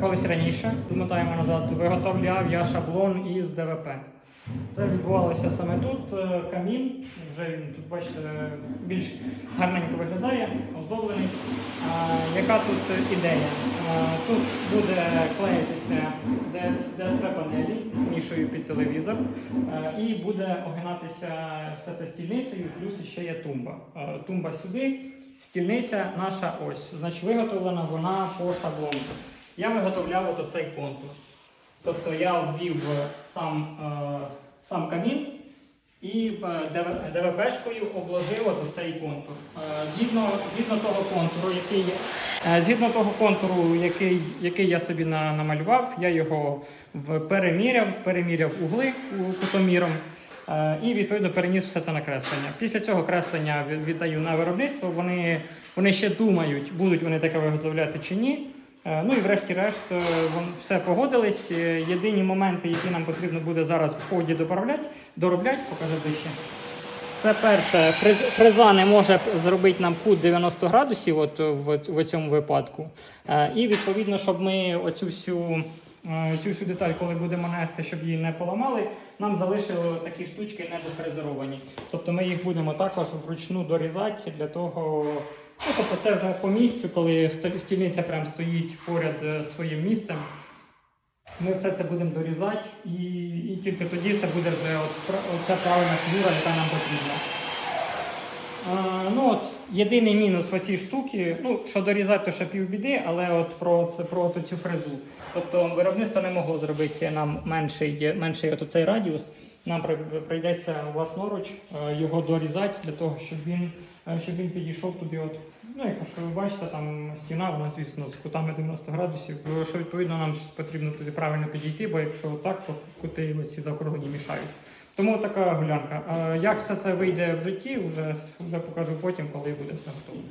колись раніше, домотаємо назад, виготовляв я шаблон із ДВП. Це відбувалося саме тут. Е, Камін, вже він тут, бачите, більш гарненько виглядає, оздоблений. Яка тут ідея? Тут буде клеїтися ДСП панелі, змішую під телевізор, е, і буде огинатися все це стільницею, плюс ще є тумба. Е, Тумба сюди, стільниця наша ось. Значить, виготовлена вона по шаблону. Я виготовляв от оцей контур. Тобто я ввів сам, е, сам камін і е, ДВ- ДВПшкою обложив от цей контур. Е, Згідно, згідно того контуру, який, е, згідно того контуру, який, який я собі на, намалював, я його переміряв, переміряв угли кутоміром. е, І відповідно переніс все це на креслення. Після цього креслення віддаю на виробництво. Вони, вони ще думають, будуть вони таке виготовляти чи ні. Е, Ну і врешті-решт е, все погодились. Е, Єдині моменти, які нам потрібно буде зараз в ході доправляти, доробляти, покажу ближче. Це перше, фреза не може зробити нам кут 90 градусів от в, в цьому випадку. І відповідно, щоб ми оцю всю, цю всю деталь, коли будемо нести, щоб її не поламали, нам залишили такі штучки недофрезеровані. Тобто ми їх будемо також вручну дорізати для того. Ну, тобто це вже по місцю, коли стільниця прям стоїть поряд е, своїм місцем. Ми все це будемо дорізати, і, і тільки тоді це буде вже от, правильна фігура, яка нам потрібна. А, ну от, єдиний мінус в цій штуці, ну, що дорізати, то ще півбіди, але от про, це, про цю фрезу. Тобто виробництво не могло зробити нам менший, менший от цей радіус. Нам прийдеться власноруч е, його дорізати для того, щоб він, е, щоб він підійшов туди. От, ну, як ви бачите, там стіна, вона, звісно, з кутами 90 градусів, е, що відповідно нам потрібно туди правильно підійти, бо якщо так, то кути ці заокруглені мішають. Тому така гулянка. Як все це вийде в житті, вже, вже покажу потім, коли буде все готово.